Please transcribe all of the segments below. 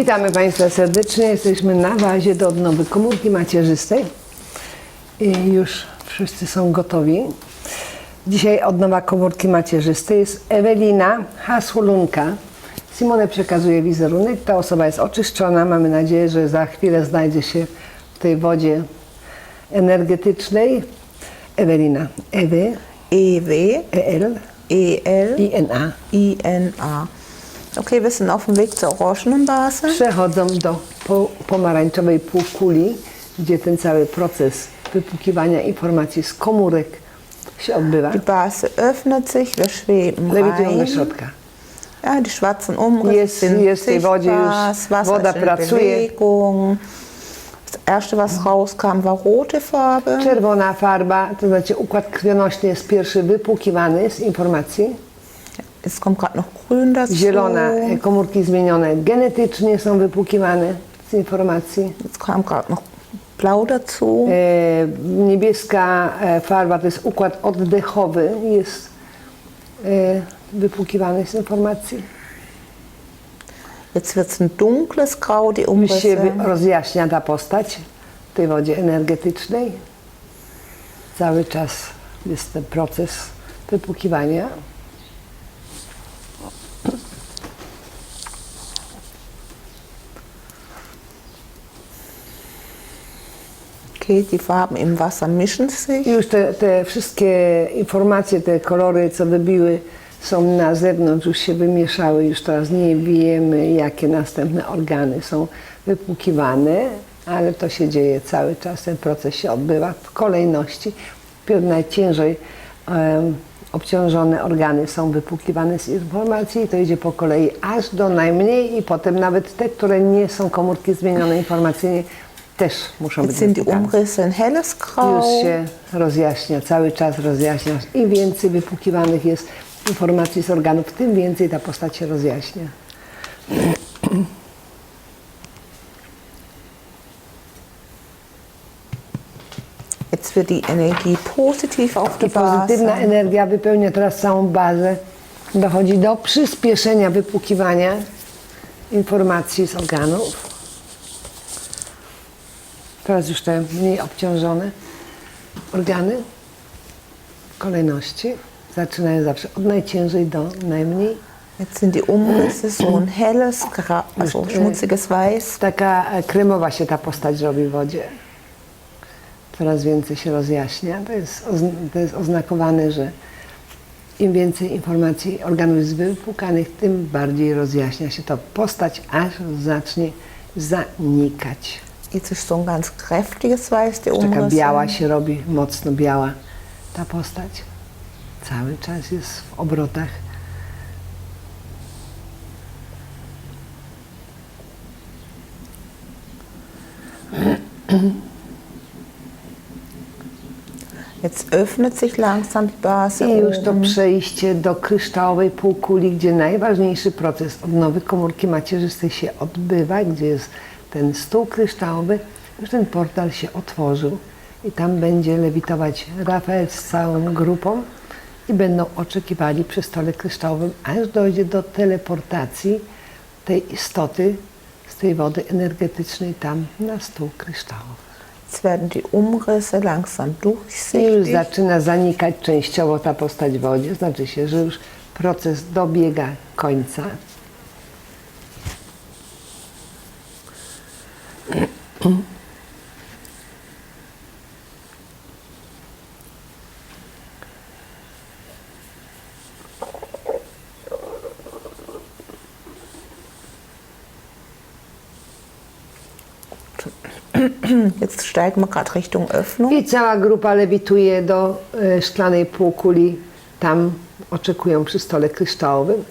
Witamy Państwa serdecznie. Jesteśmy na bazie do odnowy komórki macierzystej. I już wszyscy są gotowi. Dzisiaj odnowa komórki macierzystej jest Ewelina Hasulunka. Simone przekazuje wizerunek. Ta osoba jest oczyszczona. Mamy nadzieję, że za chwilę znajdzie się w tej wodzie energetycznej. Ewelina. Ewy, EW, EL, EL, INA. INA. Okay, wir sind auf dem Weg zur Orangenbase. przechodzą do po, pomarańczowej półkuli, gdzie ten cały proces wypłukiwania informacji z komórek się odbywa. Die Base öffnet sich, wir schweben Lewitują do rein. środka. Ja, die schwarzen Umrisse Jest- sind jest w tej wodzie sichtbar, już das Wasser woda ist in pracuje. Bewegung. Das erste, was rauskam, war rote Farbe. Czerwona farba, to znaczy układ krwionośny jest pierwszy wypłukiwany z informacji. Es kommt gerade noch grün dazu. Zielona, e, komórki zmienione genetycznie są wypłukiwane z informacji. Jetzt kam gerade noch blau dazu. E, niebieska e, farba to jest układ oddechowy, jest e, wypłukiwany z informacji. Jetzt wird es ein dunkles Grau, die Już się Umrisse. wy- rozjaśnia ta postać w tej wodzie energetycznej. Cały czas jest ten proces wypłukiwania. Okay, die Farben im Wasser mischen sich. Już te, te wszystkie informacje, te kolory, co wybiły, są na zewnątrz, już się wymieszały. Już teraz nie wiemy, jakie następne organy są wypłukiwane, ale to się dzieje cały czas. Ten proces się odbywa w kolejności. Wpierw najciężej em, obciążone organy są wypłukiwane z informacji i to idzie po kolei aż do najmniej i potem nawet te, które nie są komórki zmienione informacyjnie, też muszą być sind die. Umrisse helles Grau. Już się rozjaśnia, cały czas rozjaśnia. Im więcej wypłukiwanych jest informacji z organów, tym więcej ta postać się rozjaśnia. Jetzt wird die Energie positiv auf die pozytywna Base. energia wypełnia teraz całą bazę. Dochodzi do przyspieszenia wypłukiwania informacji z organów. Teraz już te mniej obciążone organy w kolejności zaczynają zawsze od najciężej do najmniej. Jetzt sind die Umrisse so ein helles, also äh, schmutziges Weiß. Taka e, kremowa się ta postać robi w wodzie. Coraz więcej się rozjaśnia. To jest, to jest oznakowane, że im więcej informacji organów jest wypłukanych, tym bardziej rozjaśnia się to postać, aż zacznie zanikać. Ist so ein ganz kräftiges Weiß, die Taka biała się robi, mocno biała ta postać. Cały czas jest w obrotach. Jetzt öffnet sich langsam die Base. I już to przejście do kryształowej półkuli, gdzie najważniejszy proces odnowy komórki macierzystej się odbywa, gdzie jest ten stół kryształowy, już ten portal się otworzył i tam będzie lewitować Rafael z całą grupą i będą oczekiwali przy stole kryształowym, aż dojdzie do teleportacji tej istoty z tej wody energetycznej tam na stół kryształowy. Jetzt werden die Umrisse langsam I już zaczyna zanikać częściowo ta postać w wodzie, znaczy się, że już proces dobiega końca. Jetzt steigen wir gerade Richtung Öffnung. I cała grupa lewituje do e, szklanej półkuli. Tam oczekują przy stole kryształowym.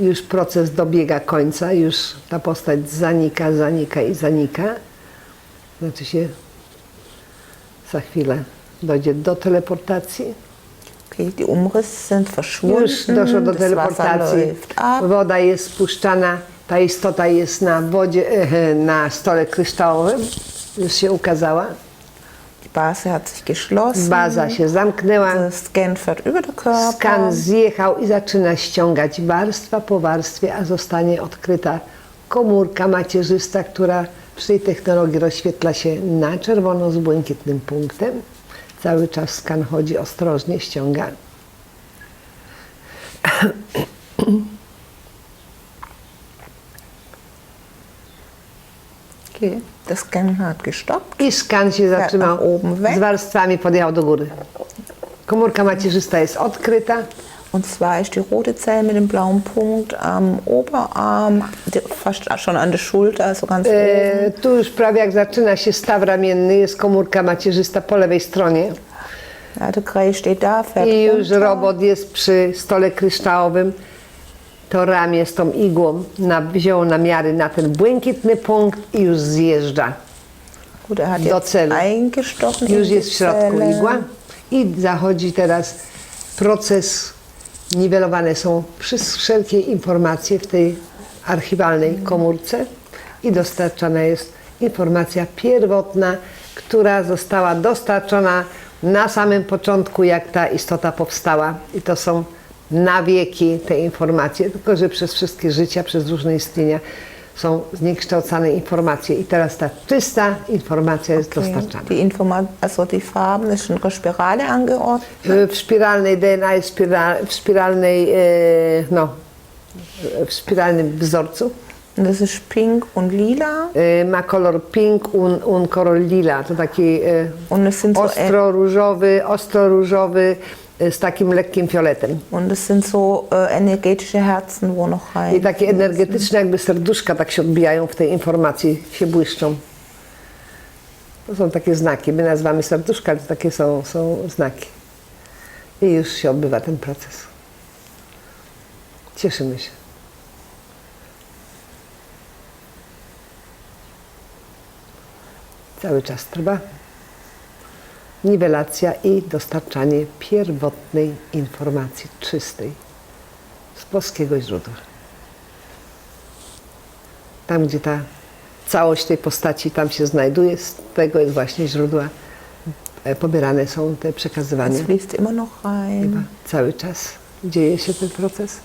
Już proces dobiega końca, już ta postać zanika, zanika i zanika. Znaczy się za chwilę dojdzie do teleportacji. Okay, die Umrisse sind verschwunden. Już doszło do teleportacji. Woda jest spuszczana, ta istota jest na wodzie, na stole kryształowym. Już się ukazała. Die Base hat sich geschlossen. Baza się zamknęła. Der Scan fährt über den Körper. Skan zjechał i zaczyna ściągać warstwa po warstwie, a zostanie odkryta komórka macierzysta, która przy tej technologii rozświetla się na czerwono z błękitnym punktem. Cały czas skan chodzi ostrożnie, ściąga. Okay. Das Scannen hat gestoppt. I skan się zatrzymał. oben weg. Z warstwami podjechał do góry. Komórka macierzysta jest odkryta. Und zwar ist die rote Zelle mit dem blauen Punkt am Oberarm, fast schon an der Schulter, also ganz oben. E, tu już prawie jak zaczyna się staw ramienny, jest komórka macierzysta po lewej stronie. Ja, der Grey steht da, fährt I już runter. robot jest przy stole kryształowym. To ramię z tą igłą na, wziął namiary na ten błękitny punkt i już zjeżdża. Gut, er hat do jetzt celu. eingestochen in Już die jest w środku Zelle. igła i zachodzi teraz proces. Niwelowane są wszelkie informacje w tej archiwalnej komórce i dostarczana jest informacja pierwotna, która została dostarczona na samym początku, jak ta istota powstała. I to są na wieki te informacje, tylko że przez wszystkie życia, przez różne istnienia są zniekształcane informacje. I teraz ta czysta informacja jest dostarczana. Die Informa also die Farben ist in Spirale angeordnet. W spiralnej DNA jest w spiralnej, e, no, w spiralnym wzorcu. Und das ist pink und lila. E, Ma kolor pink un, un kolor lila. To taki e, Und e, z takim lekkim fioletem. und es sind so äh, energetische Herzen, wo noch rein. I takie energetyczne jakby serduszka tak się odbijają w tej informacji, się błyszczą. To są takie znaki. My nazywamy serduszka, ale to takie są, są znaki. I już się odbywa ten proces. Cieszymy się. Cały czas trwa niwelacja i dostarczanie pierwotnej informacji czystej z boskiego źródła. Tam, gdzie ta całość tej postaci tam się znajduje, z tego jest właśnie źródła e, pobierane są te przekazywania. Es fließt immer noch rein. Cały czas dzieje się ten proces.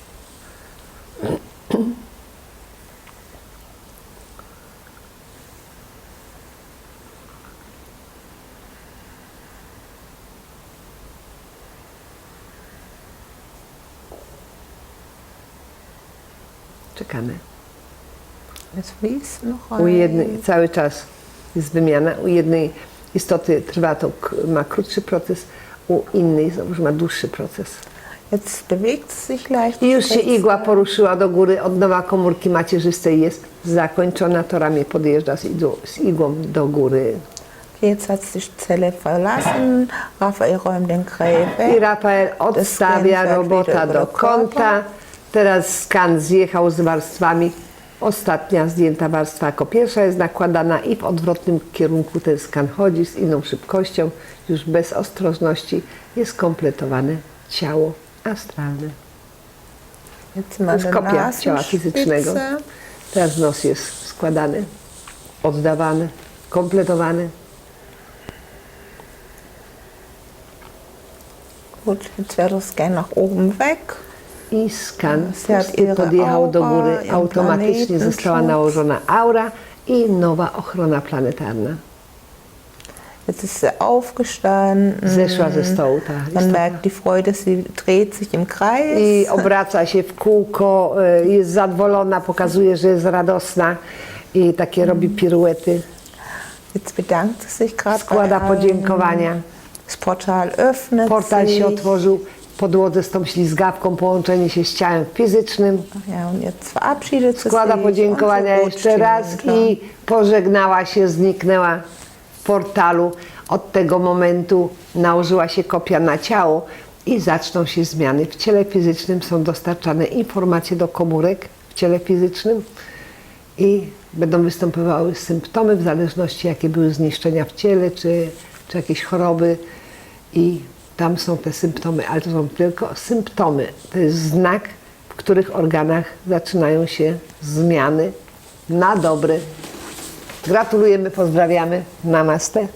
Czekamy. Noch U jednej, cały czas jest wymiana. U jednej istoty trwa to, ma krótszy proces, u innej znowuż ma dłuższy proces. I już się igła poruszyła do góry, od nowa komórki macierzystej jest zakończona, to ramię podjeżdża z igłą, z igłą do góry. Jetzt hat sich die Zelle verlassen. Raphael räumt den Grey I. Rafael odstawia robota do kąta. Teraz skan zjechał z warstwami. Ostatnia zdjęta warstwa jako pierwsza jest nakładana i w odwrotnym kierunku ten skan chodzi z inną szybkością. Już bez ostrożności jest kompletowane ciało astralne. Jest die kopia ciała fizycznego. Nasenspitze. Teraz nos jest składany, oddawany, kompletowany. Gut, jetzt wird der Scan nach oben weg. I skan podjechał do góry. Automatycznie została nałożona aura i nowa ochrona planetarna. Jetzt ist sie aufgestanden. Zeszła ze stołu ta Man merkt die Freude, sie dreht sich im Kreis. I obraca się w kółko, y, jest zadowolona, pokazuje, że jest radosna i takie robi piruety. Jetzt bedankt sie sich gerade. Składa podziękowania. Das Portal öffnet Portal się otworzył podłodze z tą ślizgawką, połączenie się z ciałem fizycznym. Sie Składa podziękowania jeszcze raz runter. i pożegnała się, zniknęła w portalu. Od tego momentu nałożyła się kopia na ciało i zaczną się zmiany. W ciele fizycznym są dostarczane informacje do komórek w ciele fizycznym i będą występowały symptomy w zależności jakie były zniszczenia w ciele czy, czy jakieś choroby i tam są te symptomy, ale to są tylko symptomy. To jest znak, w których organach zaczynają się zmiany na dobre. Gratulujemy, pozdrawiamy. Namaste.